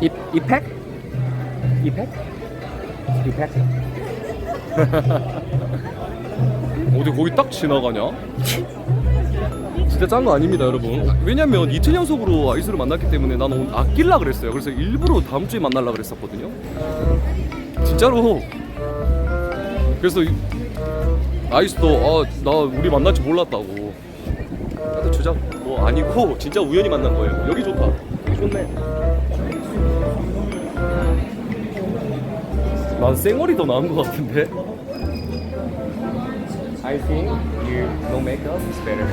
이 이 팩? 이 팩? 이 팩? 어디 거기 딱 지나가냐? 진짜 짠 거 아닙니다, 여러분. 왜냐면 이틀 연속으로 아이스를 만났기 때문에 나는 오늘 아낄라 그랬어요. 그래서 일부러 다음 주에 만날라 그랬었거든요. 진짜로. 그래서 이- 아이스도 아, 나 우리 만날 줄 몰랐다고. 나도 주작 뭐 아니고 진짜 우연히 만난 거예요. 여기 난 쌩얼이 더 나은 것 같은데. I think you no makeup is better.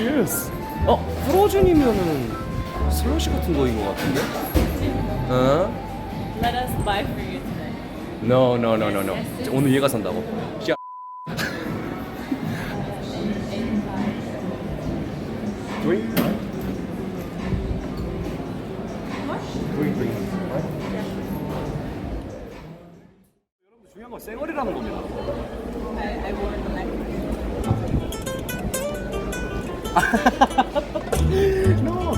yes. 어 프로즌이면은 슬러시 같은 거인 것 같은데. 어? Let us buy for you today. No no no no no. 오늘 얘가 산다고. no.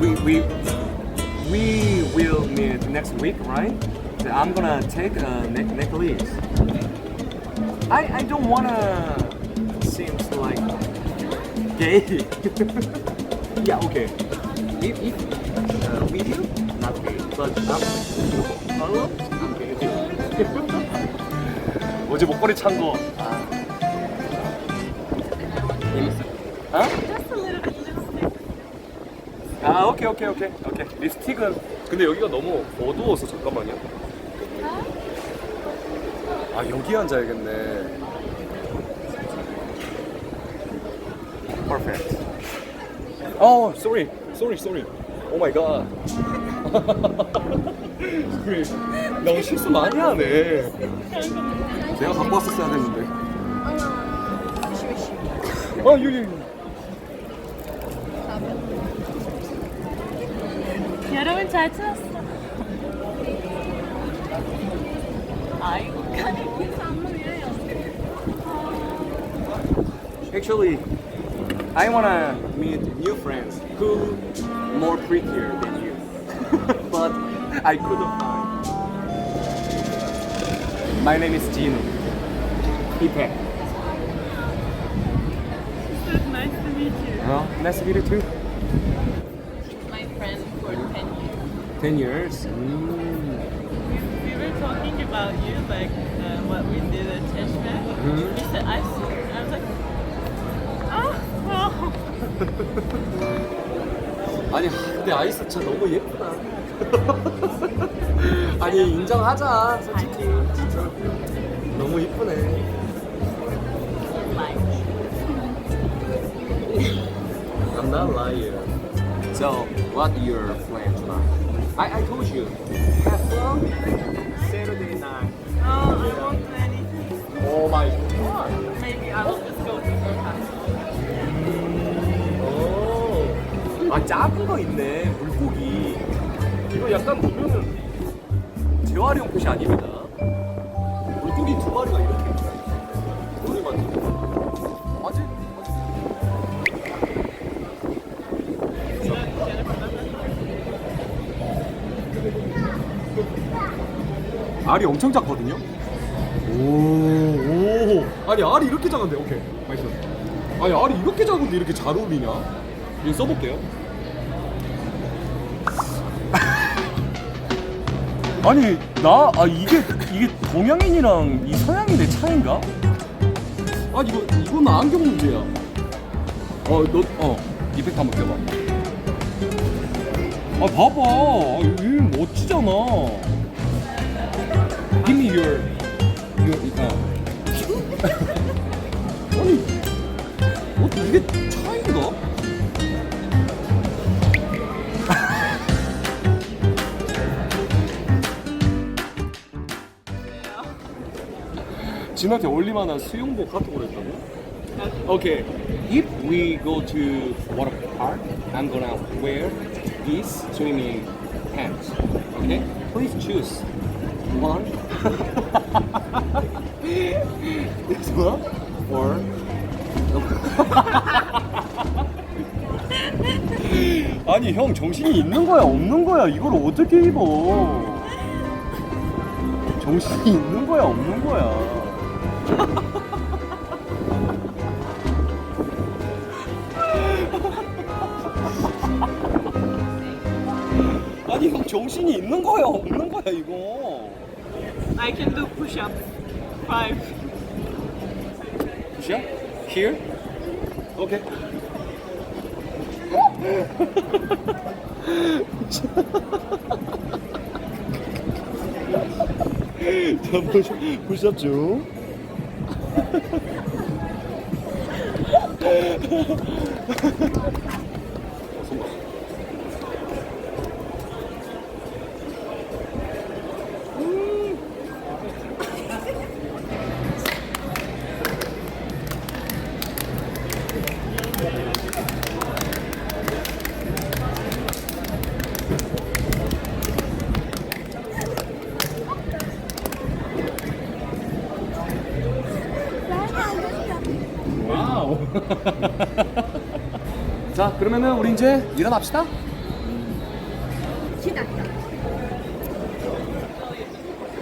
We we we will meet next week, right? So I'm gonna take a neck necklace. I I don't wanna seems like gay. yeah, okay. If if uh, with you, not gay, but I'm alone, I'm gay. 어제 목걸이 찬 거. 아. 어? Just a little bit lipstick. 아 오케이 오케이 오케이. 오케이. 립스틱은 근데 여기가 너무 어두워서 잠깐만요. 아 여기 앉아야겠네. Perfect. 어 sorry. Sorry sorry. 오 마이 갓 sorry 나 오늘 실수 많이 하네. 내가 갖고 왔었어야 됐는데. 어 여기 여기. 여러분 잘 찾았어. 아이고, 가족께서 안무예요. Actually, I wanna meet new friends who more prettier than you, but I couldn't find. My name is Jin. Ipe. So nice to meet you. Well, nice to meet you too. 10 years? Mm. We, we were talking about you, like uh, what we did at Cheshme. Mm-hmm. We said, I've seen, I was like, ah, wow. 아니, 근데 아이스 진짜 너무 예쁘다. 아니, 인정하자, 솔직히. 진짜. 너무 이쁘네. I'm not lying. So, what your plan tonight? I, I told you. Have fun. Saturday night. oh, I won't do anything. Oh my god. Maybe I'll just go to her house. 오. 아 작은 거 있네. 물고기. 이거 약간 보면은 재활용 펫이 아닙니다. 물고기 두 마리가 이렇게 알이 엄청 작거든요. 오, 오. 아니 알이 이렇게 작은데, 오케이, 맛있어. 아니 알이 이렇게 작은데 이렇게 잘 어울리냐? 이거 써볼게요. 아니 나 아 이게 이게 동양인이랑 이 서양인의 차인가? 아 이거 이건 안경 문제야. 어너어 이펙트 한번 껴봐. 아 봐봐, 아, 이거 멋지잖아. Give me your your 어. 아니 어 이게 차인가? 진한테 어울릴만한 수영복 카톡을 했다고? Okay, if we go to water park, I'm gonna wear these swimming pants. Okay, please choose one. This one or? 아니 형 정신이 있는 거야 없는 거야? 이걸 어떻게 입어? 정신이 있는 거야 없는 거야? 아니 형 정신이 있는 거야 없는 거야 이거 I can do push-ups. Five. 굿이야? Here? 오케이 자, 푸시, 푸시업 중. 그러면은 우리 이제 일어납시다.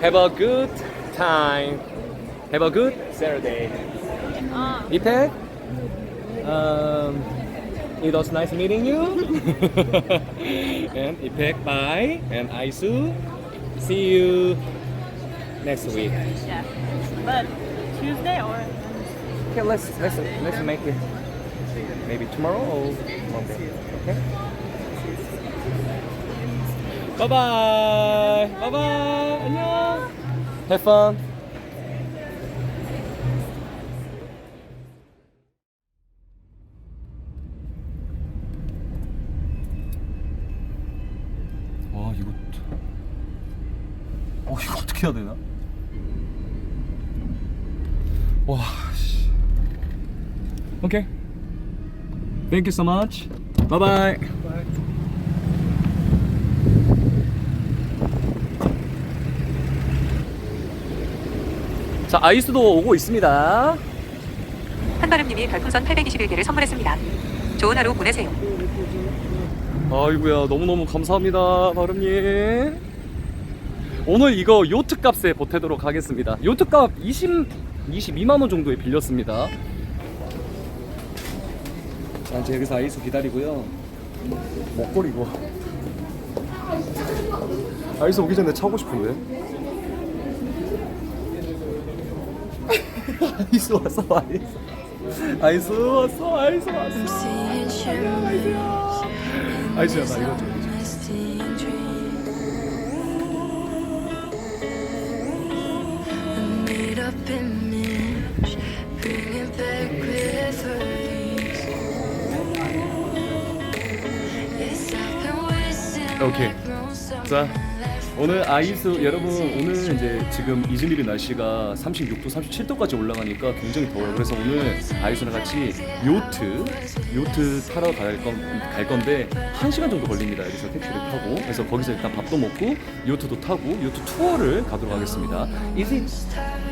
Have a good time. Have a good Saturday. Ah, 이팩. Um, it was nice meeting you. and 이팩, bye. And Aisu, see you next week. yeah. But Tuesday or Okay, let's let's let's make it maybe tomorrow or Monday. Okay. Bye bye. Bye bye. 안녕. Have fun. 와 이거 어 이거 어떻게 해야 되나? 와 씨. 오케이. Thank you so much. Bye bye. 자 아이스도 오고 있습니다. 한바람님이 별풍선 821개를 선물했습니다. 좋은 하루 보내세요. 아이고야 너무너무 감사합니다 바름님 오늘 이거 요트 값에 보태도록 하겠습니다 요트 값 20, 22만원 정도에 빌렸습니다 자 이제 여기서 아이스 기다리고요. 먹거리 이거 아이스 오기 전에 차고 싶은데. 아이스 왔어 아이스. 아이스 왔어 아이스 왔어. 아이스야 나 이거 오케이. 자, 오늘 아이스 여러분 오늘 이제 지금 이즈미르 날씨가 36도, 37도까지 올라가니까 굉장히 더워요. 그래서 오늘 아이스랑 같이 요트 요트 타러 갈, 건, 갈 건데 1 시간 정도 걸립니다. 여기서 택시를 타고 그래서 거기서 일단 밥도 먹고 요트도 타고 요트 투어를 가도록 하겠습니다. Is it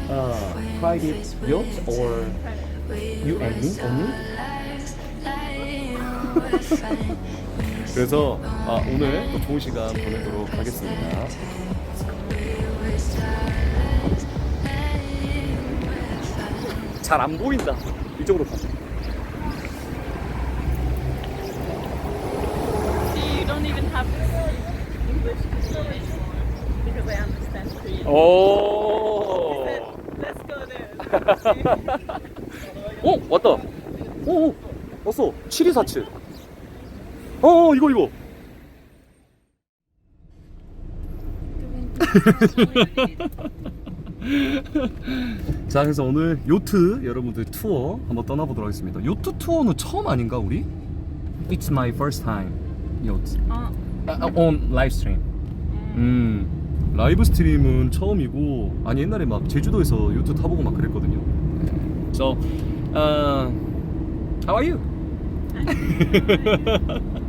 uh, private yacht or you and me only? 그래서 아, 오늘 또 좋은 시간 보내도록 하겠습니다. 잘 안 보인다. 이쪽으로 가. see, you don't even have to speak English to me anymore because I understand Korean. 오. 어 왔다. 어, 어 왔어. 7247. 어, 어 이거 이거. 자 그래서 오늘 요트 여러분들 투어 한번 떠나보도록 하겠습니다. 요트 투어는 처음 아닌가 우리? It's my first time yacht oh, 아, on live stream. 음 라이브 스트림은 처음이고 아니 옛날에 막 제주도에서 요트 타보고 막 그랬거든요. So, uh, how are you?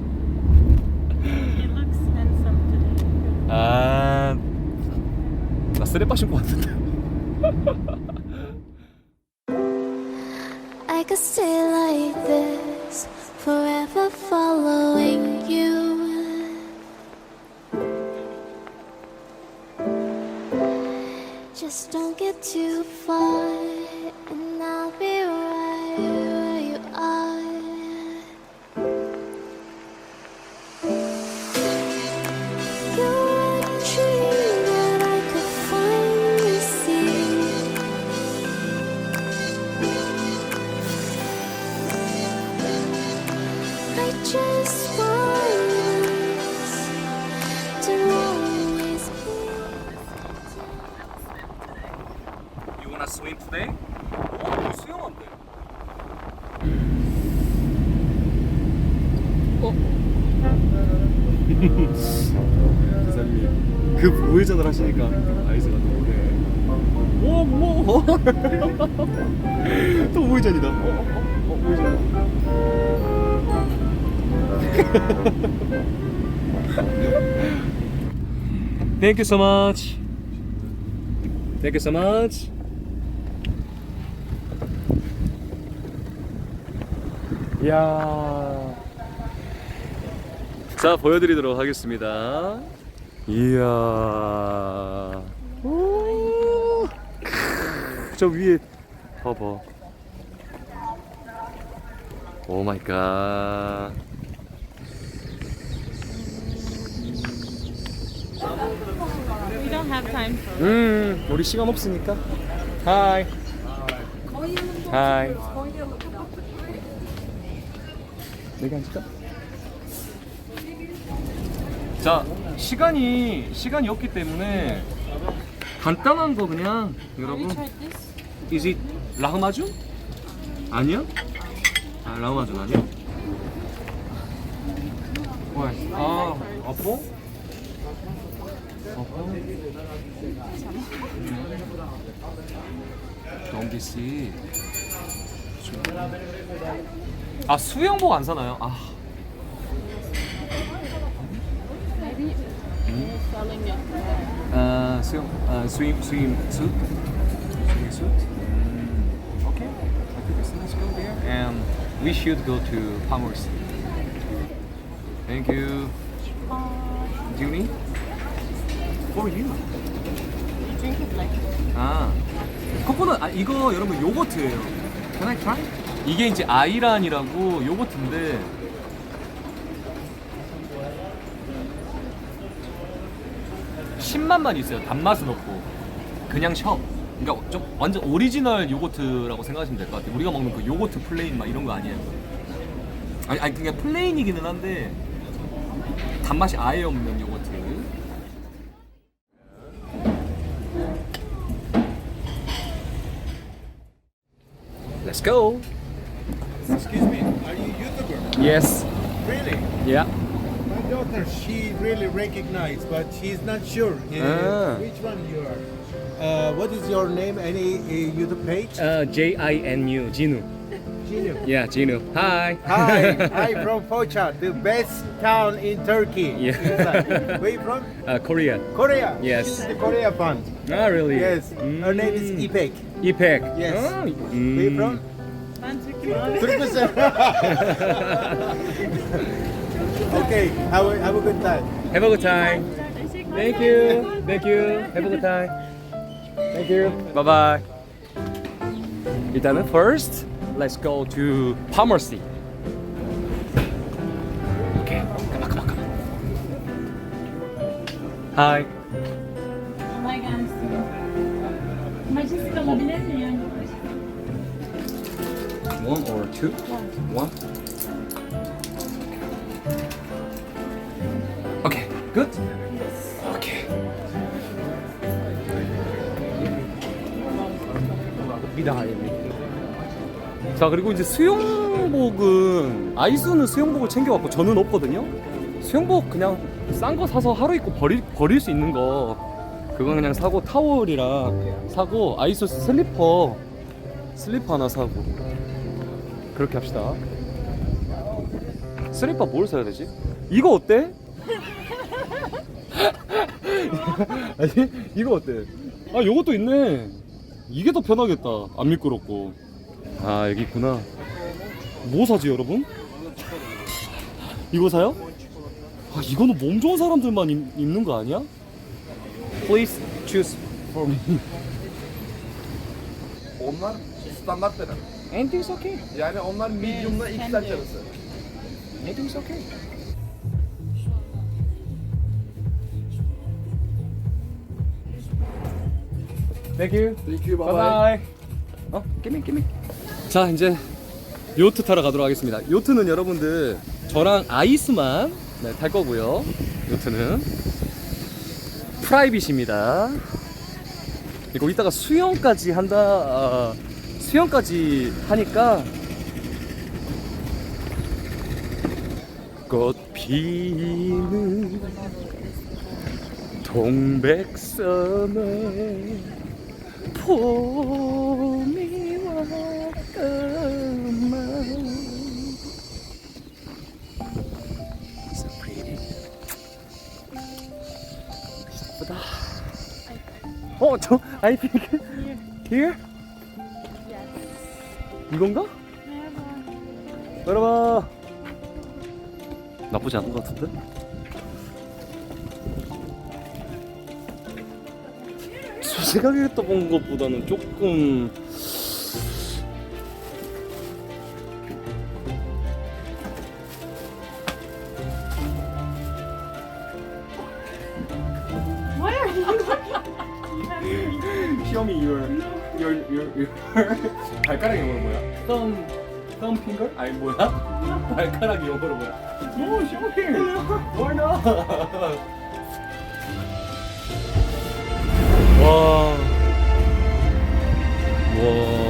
I could stay like this, forever following you. Just don't get too far. 기사님 급 우회전을 하시니까 아이스가 너무 오래. 오, 뭐? 또 우회전이다. 어, 어, 어, 어 우회전. Thank you so much. Thank you so much. 이야. 자, 보여드리도록 하겠습니다. 이야. 오. 크, 저 위에 봐봐. 오 마이 갓. We don't have time for 음, 우리 시간 없으니까. 하이. 하이. 여기 앉을까? 자, 시간이 시간이 없기 때문에 간단한 거 그냥 여러분. Is it 라흐마주? 아니야? 아, 라흐마주 아니야? 왜? 아, 어포? 어포? 넘기씨. 아, 수영복 안 사나요? 아, your 아 수영, 아 스윙, 스윙 수? 스윙 수? 음, okay. I think it's- let's go there. And we should go to Palmer's. Thank you. Do you need? For. You drink it like 아, 코코넛, 아 이거 여러분 요거트예요. Can I try? 이게 이제 아이란이라고 요거트인데. 신맛만 있어요. 단맛은 없고 그냥 셔. 그러니까 좀 완전 오리지널 요거트라고 생각하시면 될 것 같아요. 우리가 먹는 그 요거트 플레인 막 이런 거 아니에요. 아니, 아니 그냥 플레인이기는 한데 단맛이 아예 없는 요거트. Let's go. Excuse me, are you YouTuber? Yes. Really? Yeah. My daughter, she really recognized, but she's not sure uh, Ah. which one you are. Uh, what is your name? Any uh, YouTube page? Uh, J I N U. Jinu. Gino. Yeah, Jinu. Hi. Hi, I'm from Foça, the best town in Turkey. Yeah. Inside. Where you from? uh, Korea. Korea. Yes. This is the Korea fund. Ah, really? Yes. Her name is Ipek. Ipek. Yes. Ah, Where you from? Ben Türk'üm. Turkmenistan. okay, have a, have a good time. Have a good time. Thank you. Thank you. Have a good time. Thank you. Bye bye. 일단은 first, let's go to pharmacy. Okay. Come on, come on, come on. Hi. Kolay gelsin. Majeste olabilir mi yani? One or two? One. Okay. Good. Okay. 자 그리고 이제 수영복은 아이수는 수영복을 챙겨왔고 저는 없거든요. 수영복 그냥 싼 거 사서 하루 입고 버릴 버릴 수 있는 거 그거 그냥 사고 타월이랑 사고 아이수 슬리퍼 슬리퍼 하나 사고 그렇게 합시다. 슬리퍼 뭘 사야 되지? 이거 어때? 아니 이거 어때? 아 요것도 있네. 이게 더 편하겠다. 안 미끄럽고. 아 여기 있구나. 뭐 사지 여러분? 이거 사요? 아 이거는 몸 좋은 사람들만 입, 입는 거 아니야? Please choose for me. Onlar standart benim. Anything's okay. Yani onlar medium'la XL arası. Anything's okay. Thank you. Thank you, bye bye. 바이바이. 어, 끼미 끼미. 자, 이제 요트 타러 가도록 하겠습니다. 요트는 여러분들 저랑 아이스만 네, 탈 거고요. 요트는 프라이빗입니다. 그리고 이따가 수영까지 한다. 아, 수영까지 하니까 꽃 피는 동백섬에 봄이 왔구만 So pretty 예쁘다 어, 저, I think here? Yes. 이건가? 여러분 나쁘지 않은 것 같은데? 저 생각했던 것보다는 조금 your your your 발가락 영어로 뭐야? Thumb finger? 아니 뭐야? 발가락 영어로 뭐야? No. Why not? 와. 와.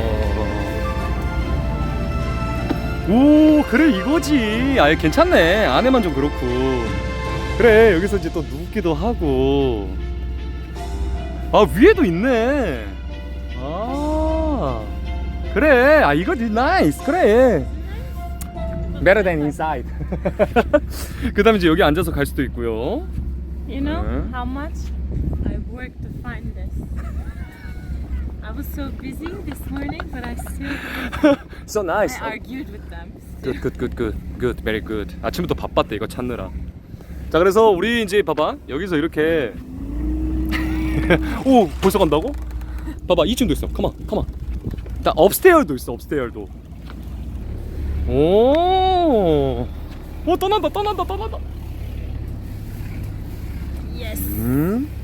오, 그래 이거지. 아, 괜찮네. 안에만 좀 그렇고. 그래, 여기서 이제 또 눕기도 하고. 아, 위에도 있네. 아. 그래. 아, 이거지. 나이스. 그래. Better than inside. 그다음에 이제 여기 앉아서 갈 수도 있고요. You know Uh-huh. how much I worked to find this. I was so busy this morning, but I still so nice. I argued with them. good, good, good, good, good, very good. 아침부터 바빴대 이거 찾느라. 자, 그래서 우리 이제 봐봐 여기서 이렇게 오 벌써 간다고? 봐봐 2층도 있어. 가만, 가만. 나 업스테어도 있어. 업스테어도. 오, 오 떠난다, 떠난다, 떠난다. Yes. 음.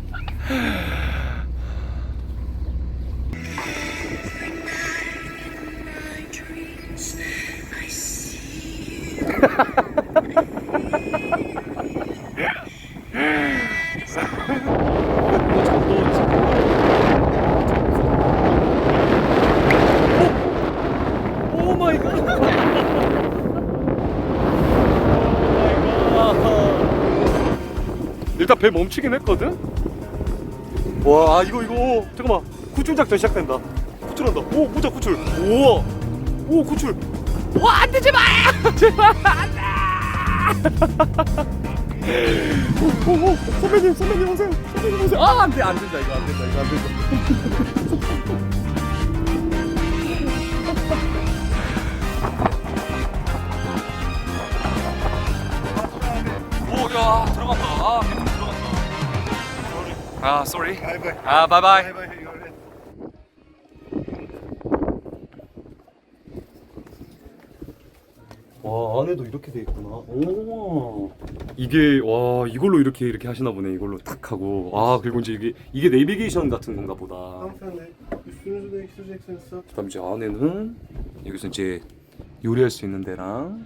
일단 배 멈추긴 했거든. 와 아, 이거 이거 잠깐만 구출 작전 시작된다. 구출한다. 오 모자 구출. 우와. 오 구출. 와 안돼 제발 제발 안돼. 오, 오, 오, 선배님 선배님 오세요. 선배님 오세요. 아 안돼 안 된다 이거 안 된다 이거 안 된다. 아 sorry. 아 바이바이. 와 안에도 이렇게 돼 있구나. 오 이게 와 이걸로 이렇게 이렇게 하시나 보네. 이걸로 탁 하고 아 그리고 이제 이게 이게 내비게이션 같은 건가 보다. 그다음 이제 안에는 여기서 이제 요리할 수 있는 데랑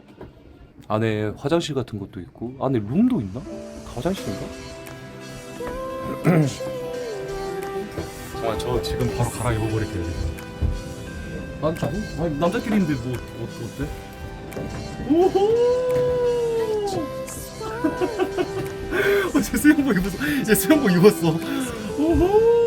안에 화장실 같은 것도 있고 안에 룸도 있나? 화장실인가? 정말 저 지금 바로 갈아입어 버릴게요. 난 좀, 아니 남자끼리인데 뭐 어, 어때? 오호! 어, 제 수영복 입었어. 제 수영복 입었어. 오호!